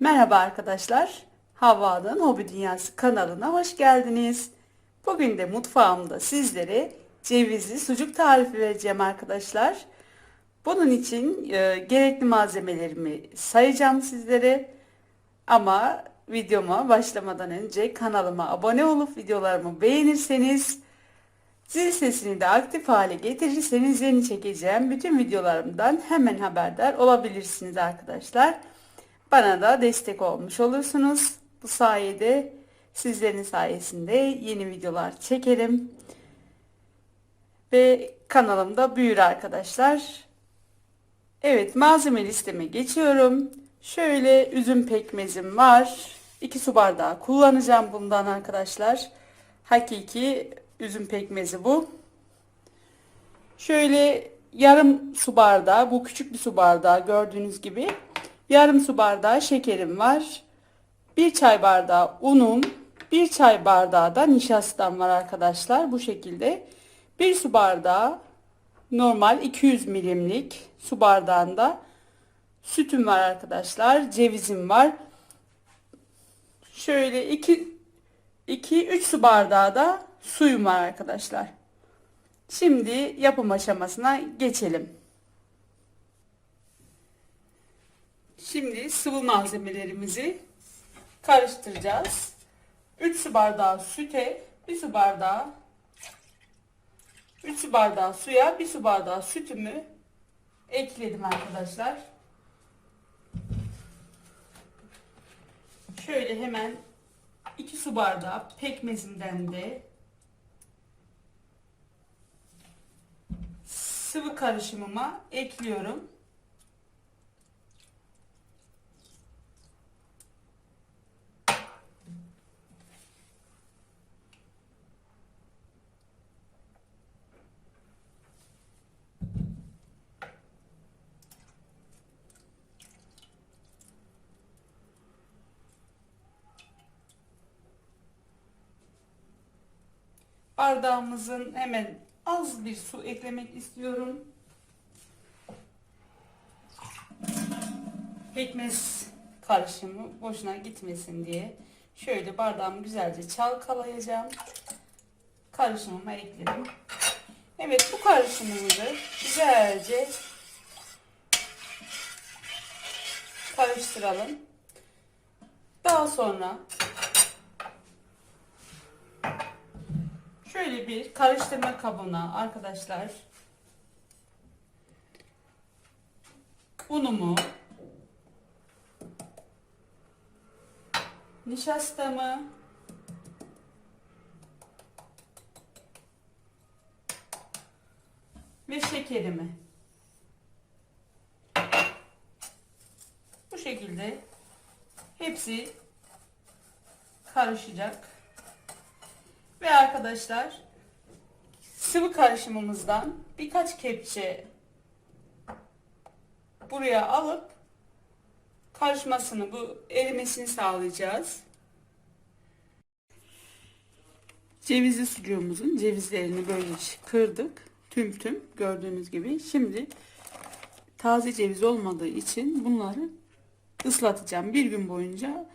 Merhaba arkadaşlar. Havva'nın Hobi Dünyası kanalına hoş geldiniz. Bugün de mutfağımda sizlere cevizli sucuk tarifi vereceğim arkadaşlar. Bunun için e, gerekli malzemelerimi sayacağım sizlere. Ama videoma başlamadan önce kanalıma abone olup videolarımı beğenirseniz Zil sesini de aktif hale getirirseniz yeni çekeceğim bütün videolarımdan hemen haberdar olabilirsiniz arkadaşlar. Bana da destek olmuş olursunuz. Bu sayede sizlerin sayesinde yeni videolar çekerim. Ve kanalımda büyür arkadaşlar. Evet malzeme listeme geçiyorum. Şöyle üzüm pekmezim var. 2 su bardağı kullanacağım bundan arkadaşlar. Hakiki üzüm pekmezi bu. Şöyle yarım su bardağı, bu küçük bir su bardağı gördüğünüz gibi. Yarım su bardağı şekerim var. Bir çay bardağı unum, bir çay bardağı da nişastam var arkadaşlar. Bu şekilde. Bir su bardağı normal 200 milimlik su bardağında sütüm var arkadaşlar. Cevizim var. Şöyle 2 2-3 su bardağı da suyum var arkadaşlar. Şimdi yapım aşamasına geçelim. Şimdi sıvı malzemelerimizi karıştıracağız. 3 su bardağı süte, 1 su bardağı 3 su bardağı suya, 1 su bardağı sütümü ekledim arkadaşlar. Şöyle hemen 2 su bardağı pekmezimden de sıvı karışımıma ekliyorum. Bardağımızın hemen az bir su eklemek istiyorum. Pekmez karışımı boşuna gitmesin diye şöyle bardağımı güzelce çalkalayacağım. Karışımıma ekledim. Evet bu karışımımızı güzelce karıştıralım. Daha sonra Şöyle bir karıştırma kabına arkadaşlar. Unumu. Nişastamı. Ve şekerimi. Bu şekilde hepsi karışacak. Ve arkadaşlar sıvı karışımımızdan birkaç kepçe buraya alıp karışmasını, bu erimesini sağlayacağız. Cevizli sucuğumuzun cevizlerini böyle kırdık. Tüm tüm gördüğünüz gibi. Şimdi taze ceviz olmadığı için bunları ıslatacağım. Bir gün boyunca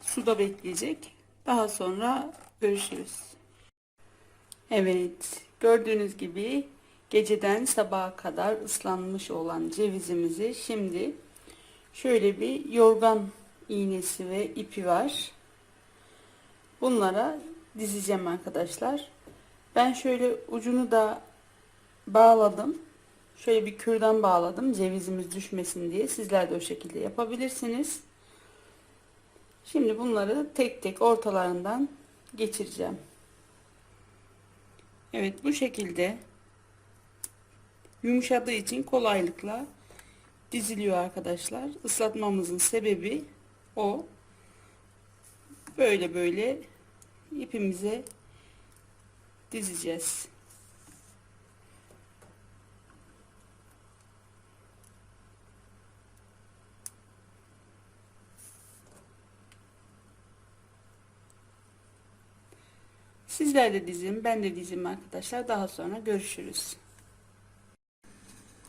suda bekleyecek. Daha sonra Görüşürüz. Evet, gördüğünüz gibi geceden sabaha kadar ıslanmış olan cevizimizi şimdi şöyle bir yorgan iğnesi ve ipi var. Bunlara dizeceğim arkadaşlar. Ben şöyle ucunu da bağladım. Şöyle bir kürdan bağladım cevizimiz düşmesin diye. Sizler de o şekilde yapabilirsiniz. Şimdi bunları tek tek ortalarından geçireceğim. Evet bu şekilde yumuşadığı için kolaylıkla diziliyor arkadaşlar. Islatmamızın sebebi o. Böyle böyle ipimize dizeceğiz. Sizler de dizin, ben de dizim arkadaşlar. Daha sonra görüşürüz.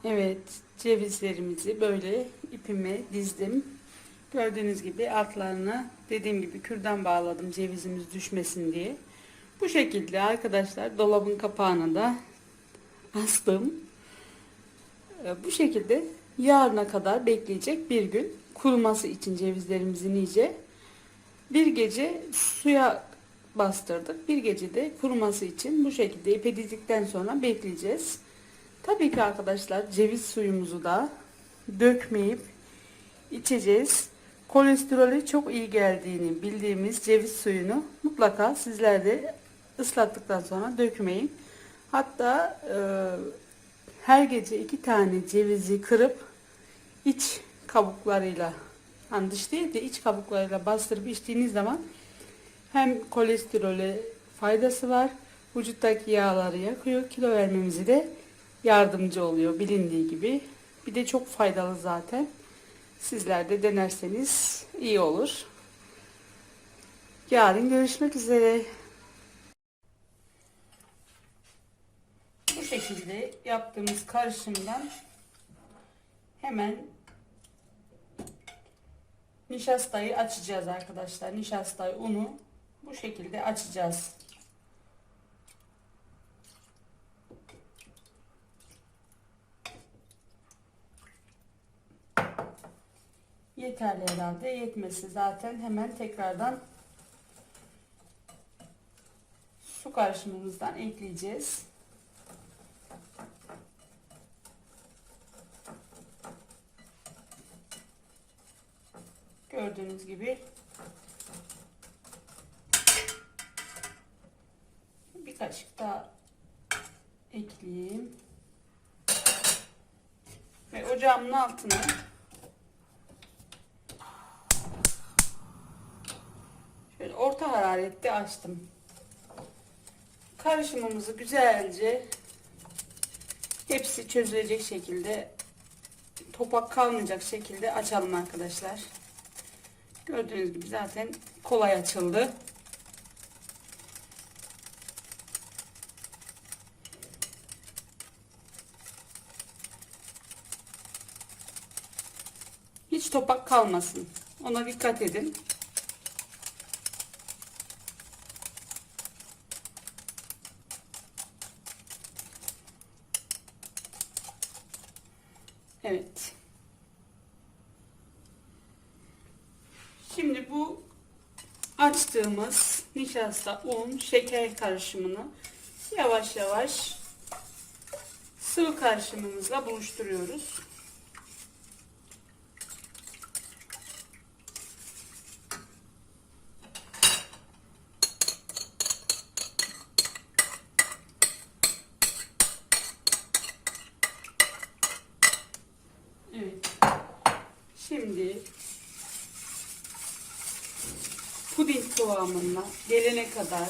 Evet, cevizlerimizi böyle ipime dizdim. Gördüğünüz gibi altlarına dediğim gibi kürdan bağladım cevizimiz düşmesin diye. Bu şekilde arkadaşlar dolabın kapağına da astım. Ee, Bu şekilde yarına kadar bekleyecek bir gün kuruması için cevizlerimizin iyice. Bir gece suya bastırdık. Bir gece de kuruması için bu şekilde ipe dizdikten sonra bekleyeceğiz. Tabii ki arkadaşlar ceviz suyumuzu da dökmeyip içeceğiz. Kolesterolü çok iyi geldiğini bildiğimiz ceviz suyunu mutlaka sizler de ıslattıktan sonra dökmeyin. Hatta e, her gece iki tane cevizi kırıp iç kabuklarıyla hani dış değil de iç kabuklarıyla bastırıp içtiğiniz zaman hem kolesterole faydası var, vücuttaki yağları yakıyor, kilo vermemizi de yardımcı oluyor bilindiği gibi. Bir de çok faydalı zaten. Sizler de denerseniz iyi olur. Yarın görüşmek üzere. Bu şekilde yaptığımız karışımdan hemen nişastayı açacağız arkadaşlar. Nişastayı unu bu şekilde açacağız. Yeterli herhalde. Yetmesi zaten hemen tekrardan su karışımımızdan ekleyeceğiz. Gördüğünüz gibi kaşık daha ekleyeyim. Ve ocağımın altına şöyle orta hararette açtım. Karışımımızı güzelce hepsi çözülecek şekilde topak kalmayacak şekilde açalım arkadaşlar. Gördüğünüz gibi zaten kolay açıldı. Topak kalmasın. Ona dikkat edin. Evet. Şimdi bu açtığımız nişasta, un, şeker karışımını yavaş yavaş sıvı karışımımızla buluşturuyoruz. Evet. Şimdi puding kıvamına gelene kadar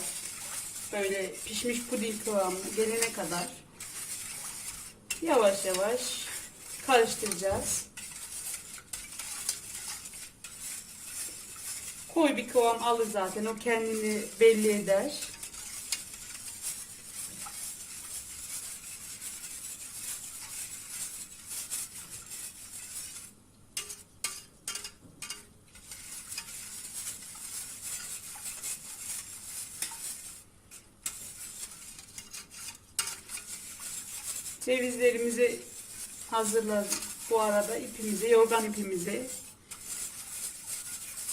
böyle pişmiş puding kıvamına gelene kadar yavaş yavaş karıştıracağız. Koyu bir kıvam alır zaten. O kendini belli eder. Cevizlerimizi hazırladım. Bu arada ipimizi, yorgan ipimizi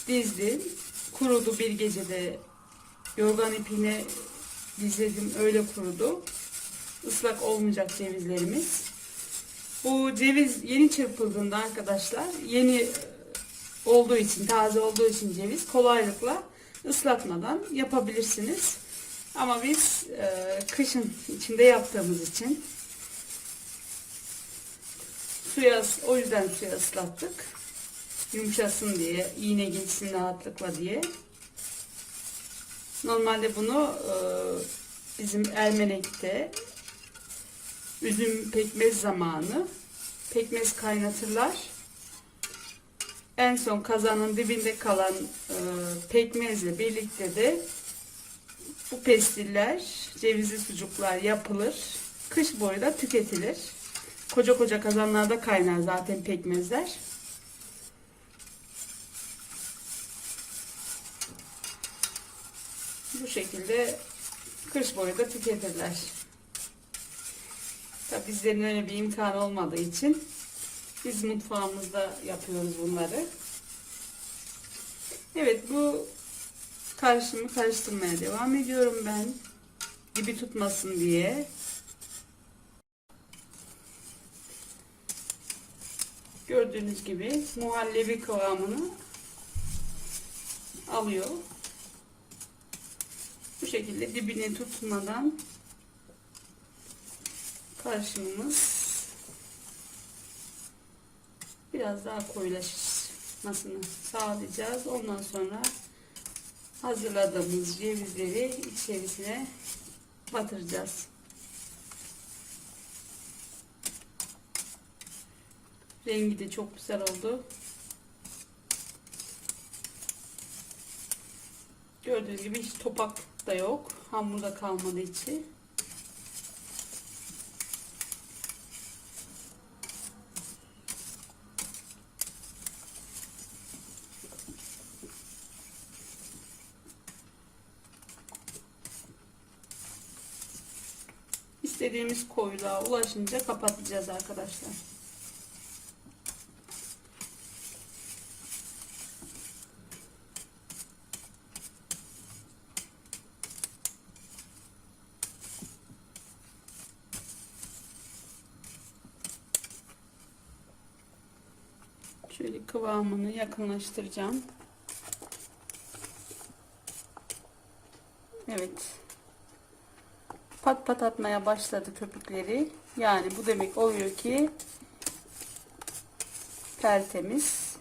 dizdim. Kurudu bir gecede. Yorgan ipine dizledim öyle kurudu. Islak olmayacak cevizlerimiz. Bu ceviz yeni çırpıldığında arkadaşlar yeni olduğu için, taze olduğu için ceviz kolaylıkla ıslatmadan yapabilirsiniz. Ama biz e, kışın içinde yaptığımız için suya o yüzden suya ıslattık. Yumuşasın diye, iğne geçsin rahatlıkla diye. Normalde bunu e, bizim Ermenek'te üzüm pekmez zamanı pekmez kaynatırlar. En son kazanın dibinde kalan e, pekmezle birlikte de bu pestiller, cevizli sucuklar yapılır. Kış boyu da tüketilir. Koca koca kazanlarda kaynar zaten pekmezler. Bu şekilde kış boyu da tüketirler. Tabi bizlerin öyle bir imkan olmadığı için biz mutfağımızda yapıyoruz bunları. Evet bu karışımı karıştırmaya devam ediyorum ben. Gibi tutmasın diye. Gördüğünüz gibi muhallebi kıvamını alıyor. Bu şekilde dibine tutmadan karışımımız biraz daha koyulaşmasını sağlayacağız. Ondan sonra hazırladığımız cevizleri içerisine batıracağız. Rengi de çok güzel oldu. Gördüğünüz gibi hiç topak da yok. Hamurda kalmadı içi. İstediğimiz koyuluğa ulaşınca kapatacağız arkadaşlar. Şöyle kıvamını yakınlaştıracağım. Evet. Pat pat atmaya başladı köpükleri. Yani bu demek oluyor ki tertemiz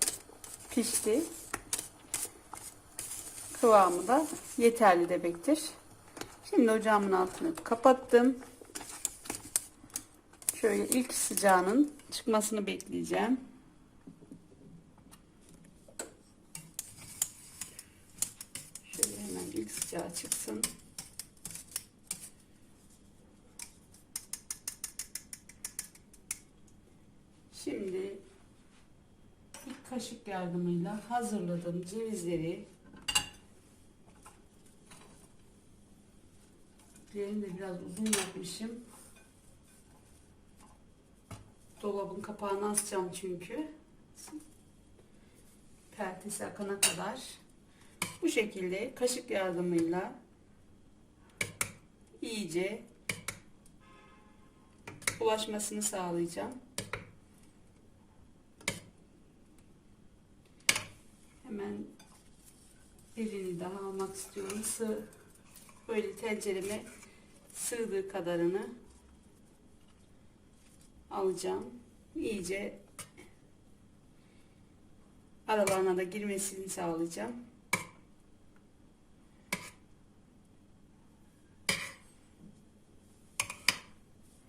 pişti. Kıvamı da yeterli demektir. Şimdi ocağımın altını kapattım. Şöyle ilk sıcağının çıkmasını bekleyeceğim. Şöyle hemen ilk sıcağı çıksın. Şimdi ilk kaşık yardımıyla hazırladığım cevizleri Diğerini de biraz uzun yapmışım. Dolabın kapağını asacağım çünkü. Pertesi akana kadar. Bu şekilde kaşık yardımıyla iyice ulaşmasını sağlayacağım. Hemen birini daha almak istiyorum. Sığ, böyle tencereme sığdığı kadarını alacağım. İyice aralarına da girmesini sağlayacağım.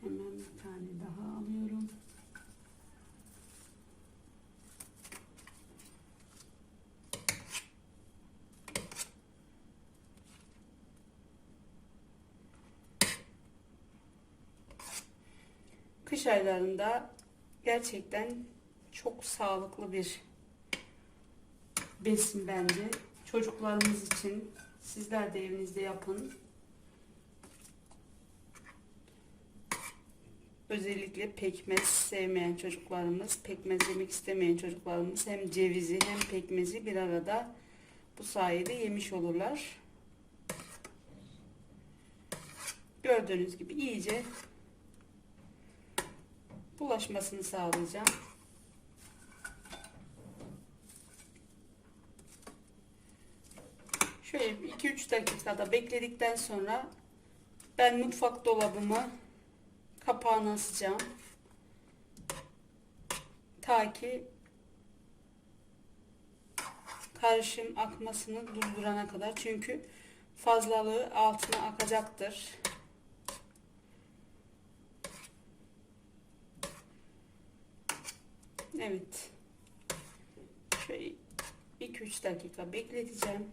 Hemen bir tane daha alıyorum. Kış aylarında gerçekten çok sağlıklı bir besin bence. Çocuklarımız için sizler de evinizde yapın. Özellikle pekmez sevmeyen çocuklarımız, pekmez yemek istemeyen çocuklarımız hem cevizi hem pekmezi bir arada bu sayede yemiş olurlar. Gördüğünüz gibi iyice bulaşmasını sağlayacağım. Şöyle 2-3 dakikada bekledikten sonra ben mutfak dolabımı kapağını asacağım. Ta ki karışım akmasını durdurana kadar. Çünkü fazlalığı altına akacaktır. Evet. Şöyle 2-3 dakika bekleteceğim.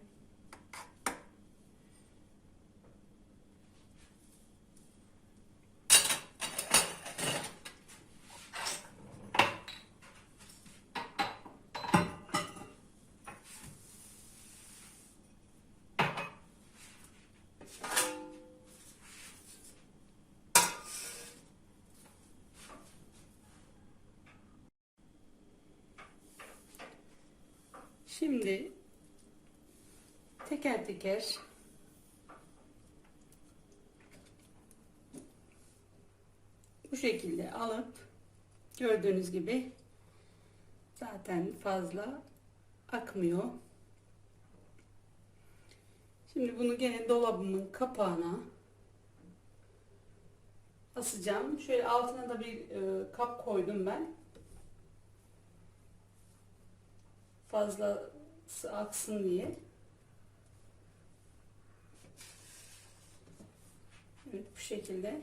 Şimdi teker teker bu şekilde alıp gördüğünüz gibi zaten fazla akmıyor. Şimdi bunu gene dolabımın kapağına asacağım. Şöyle altına da bir e, kap koydum ben. Fazlası aksın diye. Evet bu şekilde.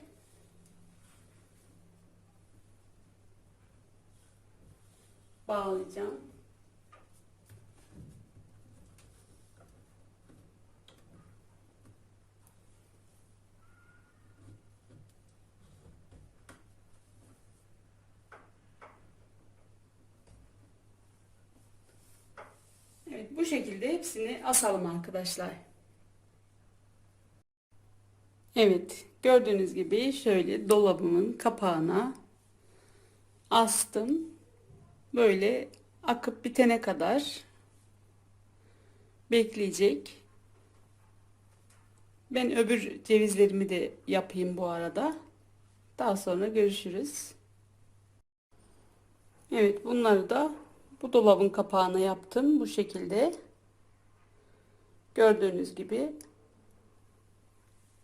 Bağlayacağım. Bu şekilde hepsini asalım arkadaşlar. Evet gördüğünüz gibi şöyle dolabımın kapağına astım. Böyle akıp bitene kadar bekleyecek. Ben öbür cevizlerimi de yapayım bu arada. Daha sonra görüşürüz. Evet bunları da bu dolabın kapağına yaptım bu şekilde. Gördüğünüz gibi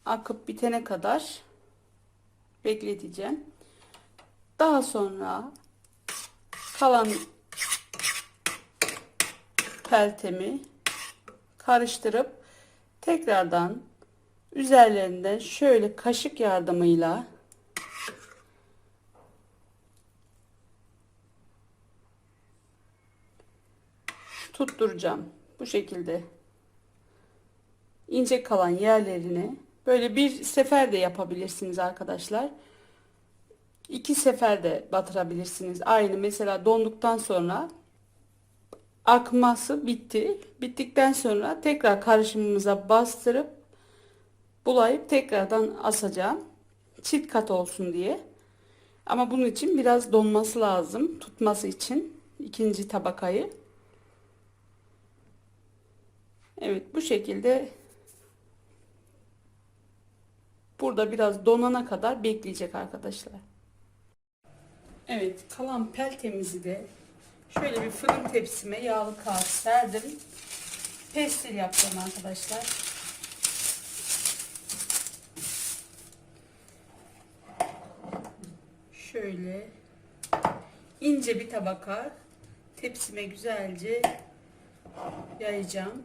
akıp bitene kadar bekleteceğim. Daha sonra kalan peltemi karıştırıp tekrardan üzerlerinden şöyle kaşık yardımıyla tutturacağım. Bu şekilde ince kalan yerlerini böyle bir sefer de yapabilirsiniz arkadaşlar. İki sefer de batırabilirsiniz. Aynı mesela donduktan sonra akması bitti. Bittikten sonra tekrar karışımımıza bastırıp bulayıp tekrardan asacağım. Çift kat olsun diye. Ama bunun için biraz donması lazım tutması için ikinci tabakayı. Evet bu şekilde burada biraz donana kadar bekleyecek arkadaşlar. Evet kalan peltemizi de şöyle bir fırın tepsime yağlı kağıt serdim. Pestil yapacağım arkadaşlar. Şöyle ince bir tabaka tepsime güzelce yayacağım.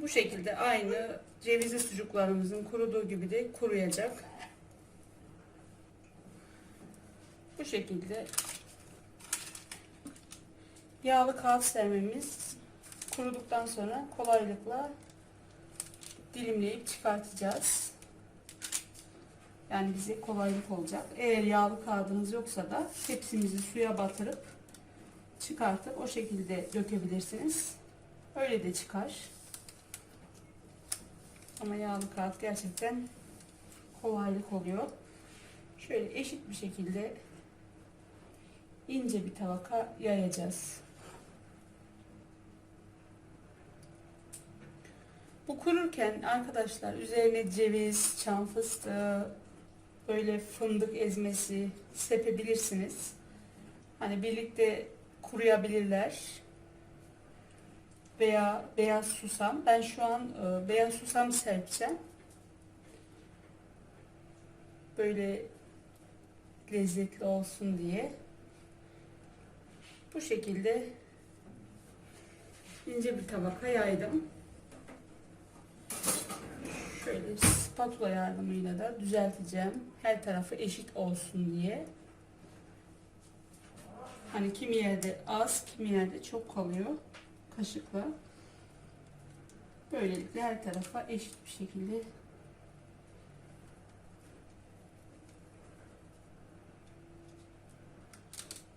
Bu şekilde aynı cevizli sucuklarımızın kuruduğu gibi de kuruyacak. Bu şekilde yağlı kağıt sermemiz kuruduktan sonra kolaylıkla dilimleyip çıkartacağız. Yani bize kolaylık olacak. Eğer yağlı kağıdınız yoksa da tepsimizi suya batırıp çıkartıp o şekilde dökebilirsiniz. Öyle de çıkar. Ama yağlı kağıt gerçekten kolaylık oluyor. Şöyle eşit bir şekilde ince bir tabaka yayacağız. Bu kururken arkadaşlar üzerine ceviz, çam fıstığı, böyle fındık ezmesi sepebilirsiniz. Hani birlikte kuruyabilirler. Veya beyaz susam. Ben şu an e, beyaz susam serpeceğim. Böyle lezzetli olsun diye. Bu şekilde ince bir tabaka yaydım. Şöyle spatula yardımıyla da düzelteceğim. Her tarafı eşit olsun diye. Hani kimi yerde az, kimi yerde çok kalıyor kaşıkla. Böylelikle her tarafa eşit bir şekilde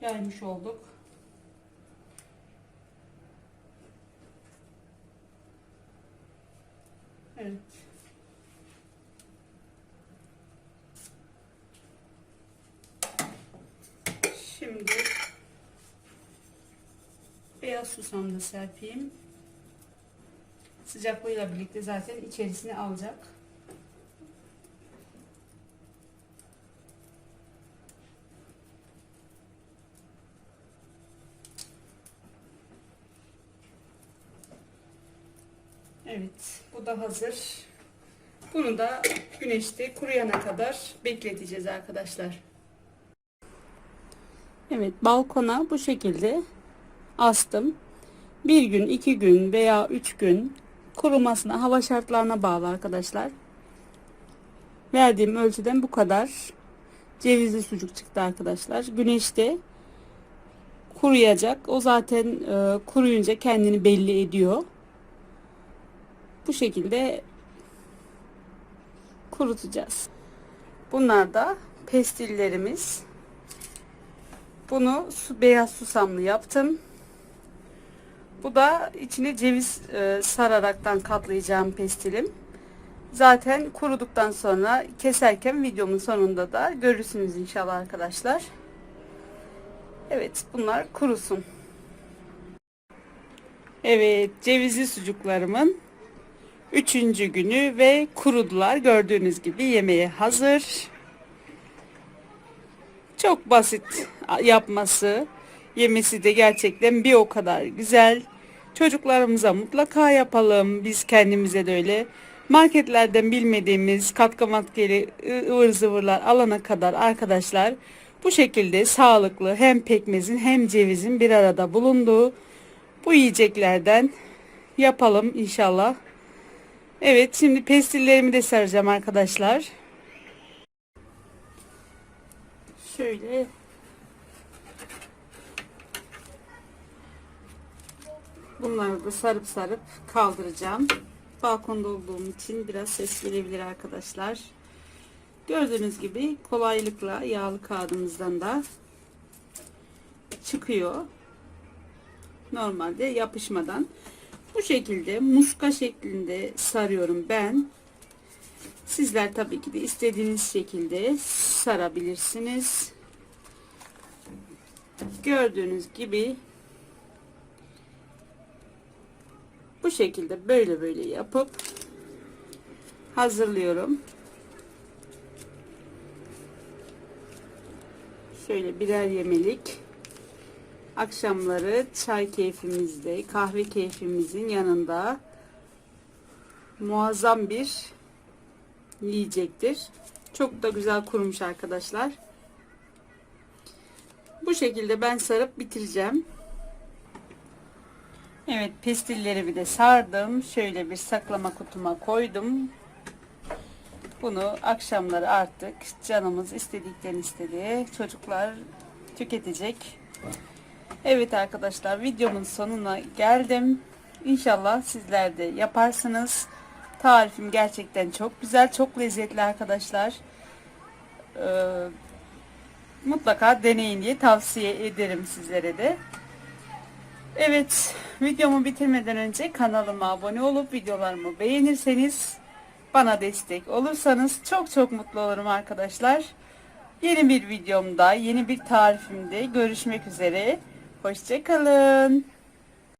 yaymış olduk. Evet. Şimdi Beyaz susam da serpeyim. Sıcaklığıyla birlikte zaten içerisine alacak. Evet, bu da hazır. Bunu da güneşte kuruyana kadar bekleteceğiz arkadaşlar. Evet, balkona bu şekilde astım. Bir gün, iki gün veya üç gün kurumasına, hava şartlarına bağlı arkadaşlar. Verdiğim ölçüden bu kadar cevizli sucuk çıktı arkadaşlar. Güneşte kuruyacak. O zaten e, kuruyunca kendini belli ediyor. Bu şekilde kurutacağız. Bunlar da pestillerimiz. Bunu su, beyaz susamlı yaptım. Bu da içine ceviz e, sararaktan katlayacağım pestilim. Zaten kuruduktan sonra keserken videomun sonunda da görürsünüz inşallah arkadaşlar. Evet bunlar kurusun. Evet cevizli sucuklarımın üçüncü günü ve kurudular. Gördüğünüz gibi yemeğe hazır. Çok basit yapması. Yemesi de gerçekten bir o kadar güzel. Çocuklarımıza mutlaka yapalım. Biz kendimize de öyle. Marketlerden bilmediğimiz katkı maddeli ıvır zıvırlar alana kadar arkadaşlar bu şekilde sağlıklı hem pekmezin hem cevizin bir arada bulunduğu bu yiyeceklerden yapalım inşallah. Evet şimdi pestillerimi de saracağım arkadaşlar. Şöyle Bunları da sarıp sarıp kaldıracağım. Balkonda olduğum için biraz ses gelebilir arkadaşlar. Gördüğünüz gibi kolaylıkla yağlı kağıdımızdan da çıkıyor. Normalde yapışmadan. Bu şekilde muska şeklinde sarıyorum ben. Sizler tabii ki de istediğiniz şekilde sarabilirsiniz. Gördüğünüz gibi bu şekilde böyle böyle yapıp hazırlıyorum. Şöyle birer yemelik akşamları çay keyfimizde, kahve keyfimizin yanında muazzam bir yiyecektir. Çok da güzel kurumuş arkadaşlar. Bu şekilde ben sarıp bitireceğim. Evet pestillerimi de sardım. Şöyle bir saklama kutuma koydum. Bunu akşamları artık canımız istedikten istedi. Çocuklar tüketecek. Evet arkadaşlar videomun sonuna geldim. İnşallah sizler de yaparsınız. Tarifim gerçekten çok güzel, çok lezzetli arkadaşlar. Ee, mutlaka deneyin diye tavsiye ederim sizlere de. Evet, videomu bitirmeden önce kanalıma abone olup videolarımı beğenirseniz bana destek olursanız çok çok mutlu olurum arkadaşlar. Yeni bir videomda, yeni bir tarifimde görüşmek üzere. Hoşçakalın.